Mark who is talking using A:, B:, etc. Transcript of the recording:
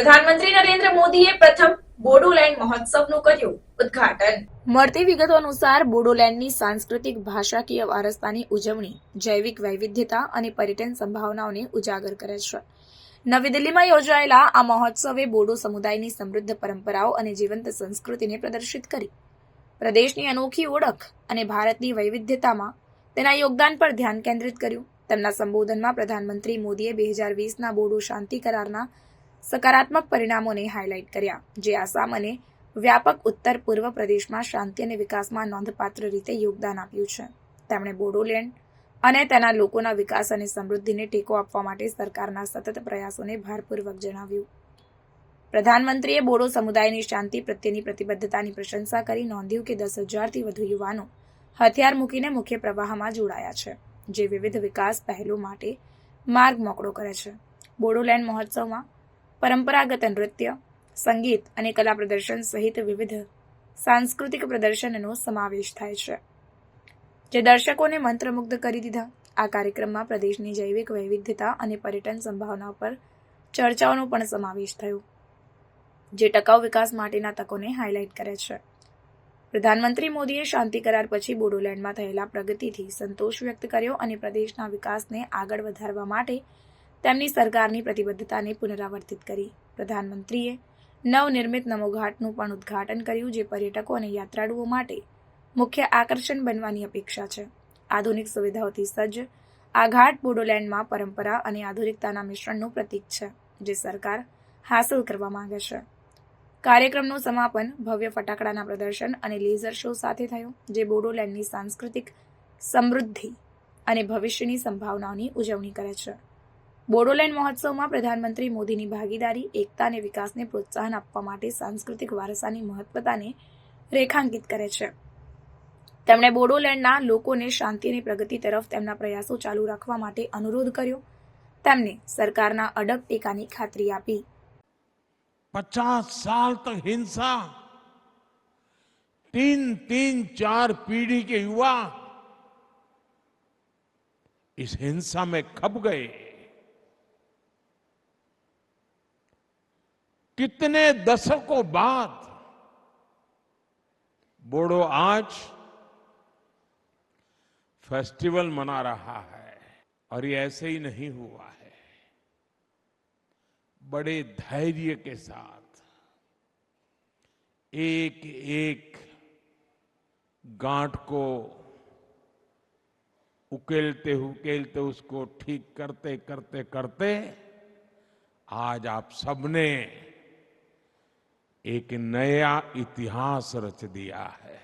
A: પ્રધાનમંત્રી નરેન્દ્ર મોદીએ પ્રથમ બોડોલેન્ડ મહોત્સવનું કર્યું ઉદ્ઘાટન. મળતી વિગતો અનુસાર બોડોલેન્ડની સાંસ્કૃતિક, ભાષાકીય વારસાની ઉજવણી, જૈવિક વૈવિધ્યતા અને પર્યટન સંભાવનાઓને ઉજાગર કરે છે. નવી દિલ્હીમાં યોજાયેલા આ મહોત્સવે બોડો સમુદાયની સમૃદ્ધ પરંપરાઓ અને જીવંત સંસ્કૃતિને પ્રદર્શિત કરી. પ્રદેશની અનોખી ઓળખ અને ભારતની વૈવિધ્યતામાં તેના યોગદાન પર ધ્યાન કેન્દ્રિત કર્યું. તેમના સંબોધનમાં પ્રધાનમંત્રી મોદીએ બે હજાર વીસના બોડો શાંતિ કરારના સકારાત્મક પરિણામોને હાઇલાઇટ કર્યા, જે આસામ અને વ્યાપક ઉત્તર પૂર્વ પ્રદેશમાં શાંતિ અને વિકાસમાં નોંધપાત્ર રીતે યોગદાન આપ્યું છે. તેમણે બોડોલેન્ડ અને તેના લોકોના વિકાસ અને સમૃદ્ધિને ટેકો આપવા માટે સરકારના સતત પ્રયાસોને ભારપૂર્વક જણાવ્યું. પ્રધાનમંત્રીએ બોડો સમુદાયની શાંતિ પ્રત્યેની પ્રતિબદ્ધતાની પ્રશંસા કરી, નોંધ્યું કે દસ હજારથી વધુ યુવાનો હથિયાર મૂકીને મુખ્ય પ્રવાહમાં જોડાયા છે, જે વિવિધ વિકાસ પહેલો માટે માર્ગ મોકળો કરે છે. બોડોલેન્ડ મહોત્સવમાં પરંપરાગત નૃત્ય, સંગીત અને કલા પ્રદર્શન સહિત વિવિધ સાંસ્કૃતિક પ્રદર્શનનો સમાવેશ થાય છે. જે દર્શકોને મંત્રમુગ્ધ કરી દીધા. આ કાર્યક્રમમાં પ્રદેશની જૈવિક વૈવિધ્યતા અને પર્યટન સંભાવના પર ચર્ચાઓનો પણ સમાવેશ થયો, જે ટકાઉ વિકાસ માટેના તકોને હાઇલાઇટ કરે છે. પ્રધાનમંત્રી મોદીએ શાંતિ કરાર પછી બોડોલેન્ડમાં થયેલા પ્રગતિથી સંતોષ વ્યક્ત કર્યો અને પ્રદેશના વિકાસને આગળ વધારવા માટે તેમની સરકારની પ્રતિબદ્ધતાને પુનરાવર્તિત કરી. પ્રધાનમંત્રીએ નવનિર્મિત નમોઘાટનું પણ ઉદ્ઘાટન કર્યું, જે પર્યટકો અને યાત્રાળુઓ માટે મુખ્ય આકર્ષણ બનવાની અપેક્ષા છે. આધુનિક સુવિધાઓથી સજ્જ, આ ઘાટ બોડોલેન્ડમાં પરંપરા અને આધુનિકતાના મિશ્રણનું પ્રતીક છે, જે સરકાર હાંસલ કરવા માંગે છે. કાર્યક્રમનું સમાપન ભવ્ય ફટાકડાના પ્રદર્શન અને લેઝર શો સાથે થયું, જે બોડોલેન્ડની સાંસ્કૃતિક સમૃદ્ધિ અને ભવિષ્યની સંભાવનાઓની ઉજવણી કરે છે. બોડોલેન્ડ મહોત્સવમાં પ્રધાનમંત્રી મોદીની ભાગીદારી એકતા અને વિકાસને પ્રોત્સાહન આપવા માટે સાંસ્કૃતિક વારસાની મહત્વતાને રેખાંકિત કરે છે તેમણે બોડોલેન્ડના લોકોને શાંતિ અને પ્રગતિ તરફ તેમના પ્રયાસો ચાલુ રાખવા માટે અનુરોધ કર્યો તેમને સરકારના અડગ ટેકાની ખાતરી આપી
B: पचास साल तक हिंसा तीन तीन चार पीढ़ी के युवा इस हिंसा में खप गए कितने दशकों बाद बोडो आज फेस्टिवल मना रहा है और ये ऐसे ही नहीं हुआ है। बड़े धैर्य के साथ एक एक गांठ को उकेलते उकेलते उसको ठीक करते करते करते आज आप सबने एक नया इतिहास रच दिया है